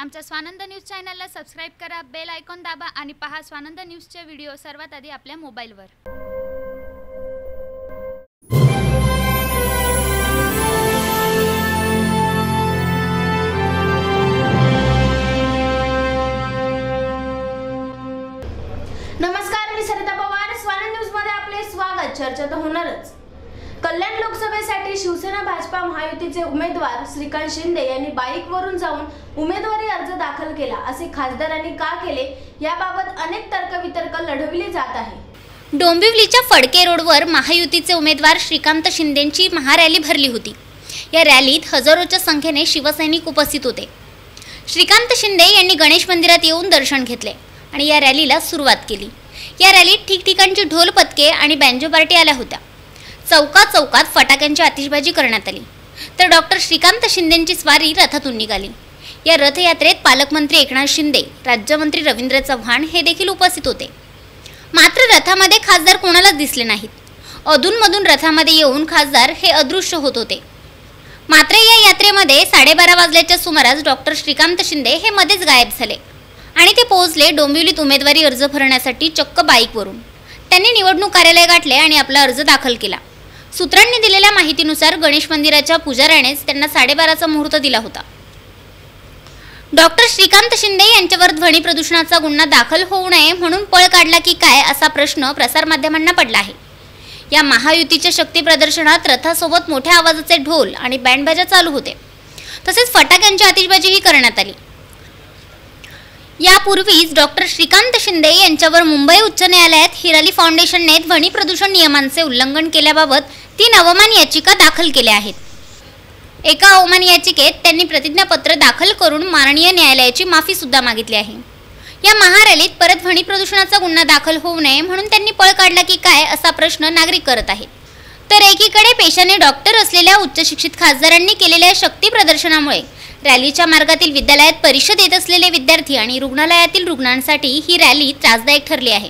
आमच्या स्वानंद न्यूज चॅनलला सबस्क्राईब करा बेल आयकॉन दाबा आणि पहा स्वानंद न्यूजचे व्हिडिओ सर्वात आधी आपल्या मोबाईलवर. नमस्कार मी सरिता पवार. स्वानंद न्यूजमध्ये आपले स्वागत. चर्चा तर होणारच. कल्याण लोकसभेसाठी शिवसेना भाजपा महायुतीचे उमेदवार श्रीकांत शिंदे यांनी बाईकवरून जाऊन उमेदवारी अर्ज दाखल केला. असे खासदारांनी का केले? याबाबत अनेक तर्कवितर्क लढविले जात आहे. डोंबिवलीच्या फडके रोडवर महायुतीचे उमेदवार श्रीकांत शिंदेंची महारॅली भरली होती. या रॅलीत हजारोच्या संख्येने शिवसैनिक उपस्थित होते. श्रीकांत शिंदे यांनी गणेश मंदिरात येऊन दर्शन घेतले आणि या रॅलीला सुरुवात केली. या रॅलीत ठिकठिकाणची ढोल पथके आणि बँजो पार्टी आल्या होत्या. चौका चौकात फटाक्यांची आतिषबाजी करण्यात आली. तर डॉक्टर श्रीकांत शिंदेंची स्वारी रथातून निघाली. या रथयात्रेत पालकमंत्री एकनाथ शिंदे राज्यमंत्री रवींद्र चव्हाण हे देखील उपस्थित होते. मात्र रथामध्ये खासदार कोणालाच दिसले नाहीत. अधूनमधून रथामध्ये येऊन खासदार हे अदृश्य होत होते. मात्र या यात्रेमध्ये साडेबारा वाजल्याच्या सुमारास डॉक्टर श्रीकांत शिंदे हे मध्येच गायब झाले आणि ते पोहोचले डोंबिवलीत उमेदवारी अर्ज भरण्यासाठी चक्क बाईकवरून. त्यांनी निवडणूक कार्यालय गाठले आणि आपला अर्ज दाखल केला. सूत्रांनी दिलेल्या माहितीनुसार गणेश मंदिराच्या पुजाऱ्यानेच त्यांना साडेबाराचा मुहूर्त दिला होता. डॉक्टर श्रीकांत शिंदे यांच्यावर ध्वनी प्रदूषणाचा गुन्हा दाखल होऊ नये म्हणून पळ काढला की काय असा प्रश्न प्रसारमाध्यमांना पडला आहे. या महायुतीच्या शक्ती प्रदर्शनात रथासोबत मोठ्या आवाजाचे ढोल आणि बँडबाजा चालू होते. तसेच फटाक्यांची आतिषबाजीही करण्यात आली. यापूर्वीच डॉक्टर श्रीकांत शिंदे यांच्यावर मुंबई उच्च न्यायालयात हिराली फाउंडेशनने ध्वनी प्रदूषण नियमांचे उल्लंघन केल्याबाबत तीन अवमान याचिका दाखल केल्या आहेत. एका अवमान याचिकेत त्यांनी प्रतिज्ञापत्र दाखल करून माननीय न्यायालयाची माफी सुद्धा मागितली आहे. या महारॅलीत परत ध्वनी प्रदूषणाचा गुन्हा दाखल होऊ नये म्हणून त्यांनी पळ काढला की काय असा प्रश्न नागरिक करत आहेत. तर एकीकडे पेशाने डॉक्टर असलेल्या उच्च शिक्षित खासदारांनी केलेल्या शक्ती प्रदर्शनामुळे रॅलीच्या मार्गातील विद्यालयात परीक्षा देत असलेले विद्यार्थी आणि रुग्णालयातील रुग्णांसाठी ही रॅली त्रासदायक ठरली आहे.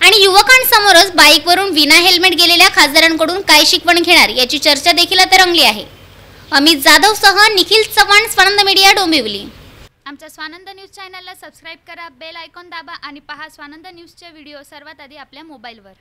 आणि युवकांसमोरच बाईकवरून विना हेल्मेट गेलेल्या खासदारांकडून काय शिकवण घेणार याची चर्चा देखील आता रंगली आहे. अमित जाधवसह निखिल चव्हाण स्वानंद मीडिया डोंबिवली. आमच्या स्वानंद न्यूज चॅनलला सबस्क्राईब करा बेल आयकॉन दाबा आणि पहा स्वानंद न्यूजचे व्हिडिओ सर्वात आधी आपल्या मोबाईलवर.